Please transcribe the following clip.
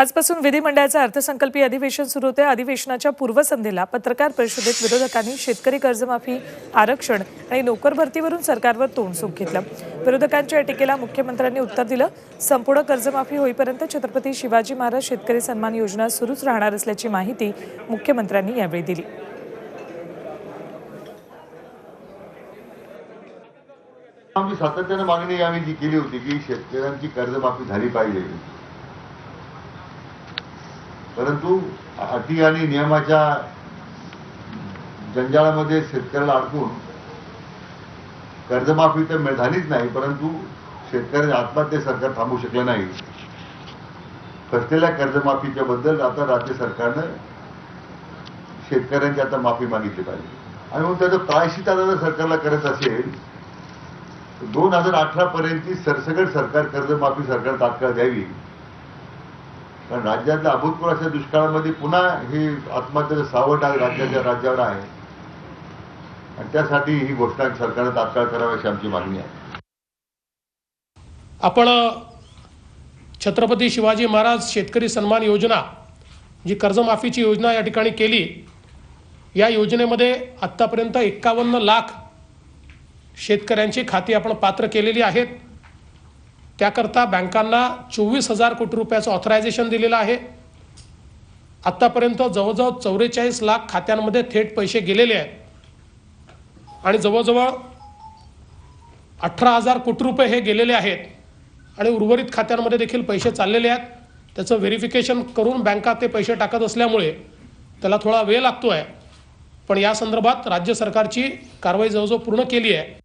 आजपासून विधिमंडळाचं अर्थसंकल्पीय अधिवेशन सुरू होते अधिवेशनाच्या पूर्वसंध्येला पत्रकार परिषदेत विरोधकांनी शेतकरी कर्जमाफी आरक्षण आणि नोकर भरतीवरून सरकारवर तोंडसुख घेतलं. विरोधकांच्या या टीकेला मुख्यमंत्र्यांनी उत्तर दिलं. संपूर्ण कर्जमाफी होईपर्यंत छत्रपती शिवाजी महाराज शेतकरी सन्मान योजना सुरूच राहणार असल्याची माहिती मुख्यमंत्र्यांनी यावेळी दिली. आमची सातत्यानं मागणी आम्ही जी केली होती की शेतकऱ्यांची कर्जमाफी झाली पाहिजे. परंतु अटी आणि नियमाच्या जंजाळामध्ये शेतकऱ्याला अडकून कर्जमाफी तर झालीच नाही परंतु शेतकऱ्यांच्या आत्महत्या सरकार थांबू शकलं नाही. फसलेल्या कर्जमाफीच्या बद्दल आता राज्य सरकारनं शेतकऱ्यांची आता माफी मागितली पाहिजे. आणि मग त्याचं प्रायश्चित आता जर सरकारला करत असेल दोन हजार अठरा पर्यंतची सरसकट सरकार कर्जमाफी सरकार तात्काळ द्यावी. कारण राज्यातल्या अभूतपूर्व अशा दुष्काळामध्ये पुन्हा हे आत्महत्याचं सावट आहे राज्याच्या राज्यावर आहे. आणि त्यासाठी ही घोषणा सरकारनं तात्काळ करावी अशी आमची मागणी आहे. आपण छत्रपती शिवाजी महाराज शेतकरी सन्मान योजना जी कर्जमाफीची योजना या ठिकाणी केली या योजनेमध्ये आत्तापर्यंत एक्कावन्न लाख शेतकऱ्यांची खाती आपण पात्र केलेली आहेत. त्याकरता बँकांना चोवीस हजार कोटी रुपयाचं ऑथरायझेशन दिलेलं आहे. आत्तापर्यंत जवळजवळ चौवेचाळीस लाख खात्यांमध्ये थेट पैसे गेलेले आहेत. आणि जवळजवळ अठरा हजार कोटी रुपये हे गेलेले आहेत. आणि उर्वरित खात्यांमध्ये देखील पैसे चाललेले आहेत. त्याचं व्हेरिफिकेशन करून बँका ते पैसे टाकत असल्यामुळे त्याला थोडा वेळ लागतो आहे पण या संदर्भात राज्य सरकारची कारवाई जवळजवळ पूर्ण केली आहे.